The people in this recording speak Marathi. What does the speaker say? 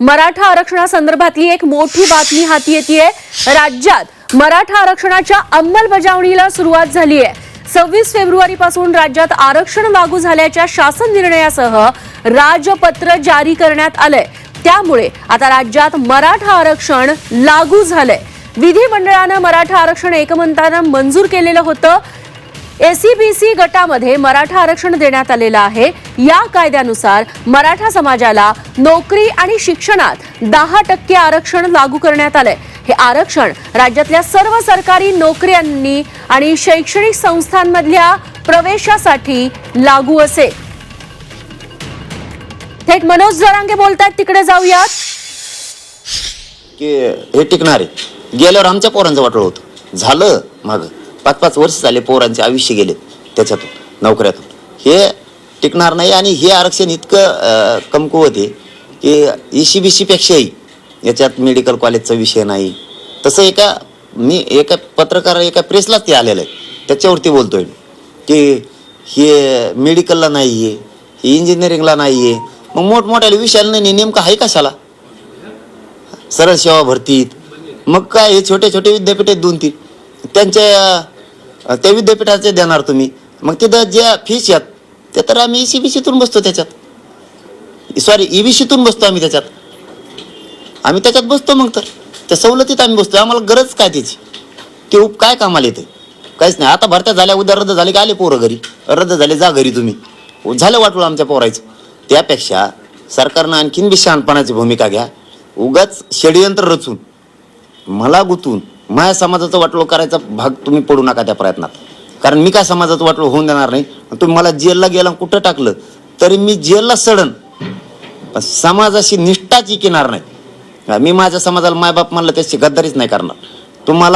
मराठा आरक्षणासंदर्भातली एक मोठी बातमी हाती येते राज्यात मराठा आरक्षणाच्या अंमलबजावणीला सुरुवात झाली आहे सव्वीस फेब्रुवारी पासून राज्यात आरक्षण लागू झाल्याच्या शासन निर्णयासह राजपत्र जारी करण्यात आलंय. त्यामुळे आता राज्यात मराठा आरक्षण लागू झालंय. विधिमंडळानं मराठा आरक्षण एकमंतानं मंजूर केलेलं होतं. एसीबीसी गटामध्ये मराठा आरक्षण देण्यात आलेलं आहे. या कायद्यानुसार मराठा समाजाला नोकरी आणि शिक्षणात दहा टक्के आरक्षण लागू करण्यात आलंय. हे आरक्षण राज्यातल्या सर्व सरकारी नोकऱ्यांनी आणि शैक्षणिक संस्थांमधल्या प्रवेशासाठी लागू असेल थेट मनोज जरांगे बोलतायत तिकडे जाऊयात. की हे टिकणार आहे गेल्यावर आमच्या पोरांचं वाटलं होतं. झालं मग. पाच पाच वर्ष झाले पोरांचे आयुष्य गेले त्याच्यातून नोकऱ्यातून. हे टिकणार नाही आणि हे आरक्षण इतकं कमकुवत आहे की ई सी बी सीपेक्षाही याच्यात मेडिकल कॉलेजचा विषय नाही. तसं एका मी एका पत्रकार एका प्रेसलाच ते आलेलं आहे. त्याच्यावरती बोलतोय मी की हे मेडिकलला नाही आहे हे इंजिनिअरिंगला नाही आहे मग मोठमोठ्या विषयाला नाही नेमकं आहे कशाला? सरळ सेवा भरतीत. मग काय हे छोटे छोटे विद्यापीठ आहेत दोन तीन त्यांच्या त्या विद्यापीठाचे देणार तुम्ही. मग तिथं ज्या फीस आहेत ते तर आम्ही ई सी बी सीतून बसतो त्याच्यात. सॉरी ई बी सीतून बसतो आम्ही त्याच्यात. आम्ही त्याच्यात बसतो मग तर. त्या सवलतीत आम्ही बसतो. आम्हाला गरज काय त्याची? ते उप काय कामाला येते काहीच नाही. आता भरत्या झाल्या उद्या रद्द झाले की आले पोरं घरी. रद्द झाले जा घरी तुम्ही. झालं वाटलं आमच्या पोरायचं. त्यापेक्षा सरकारनं आणखीन बी शहाणपणाची भूमिका घ्या. उगाच षडयंत्र रचून मला गुंतून माझ्या समाजाचं वाटलो करायचा भाग तुम्ही पडू नका त्या प्रयत्नात. कारण मी काय समाजाचं वाटलो होऊन देणार नाही? तुम्ही मला जेलला गेला कुठं टाकलं? तरी मी जेलला सडन. समाजाशी निष्ठाच किनार नाही. मी माझ्या समाजाला मायबाप म्हणलं त्याची गद्दारीच नाही करणार. तुम्हाला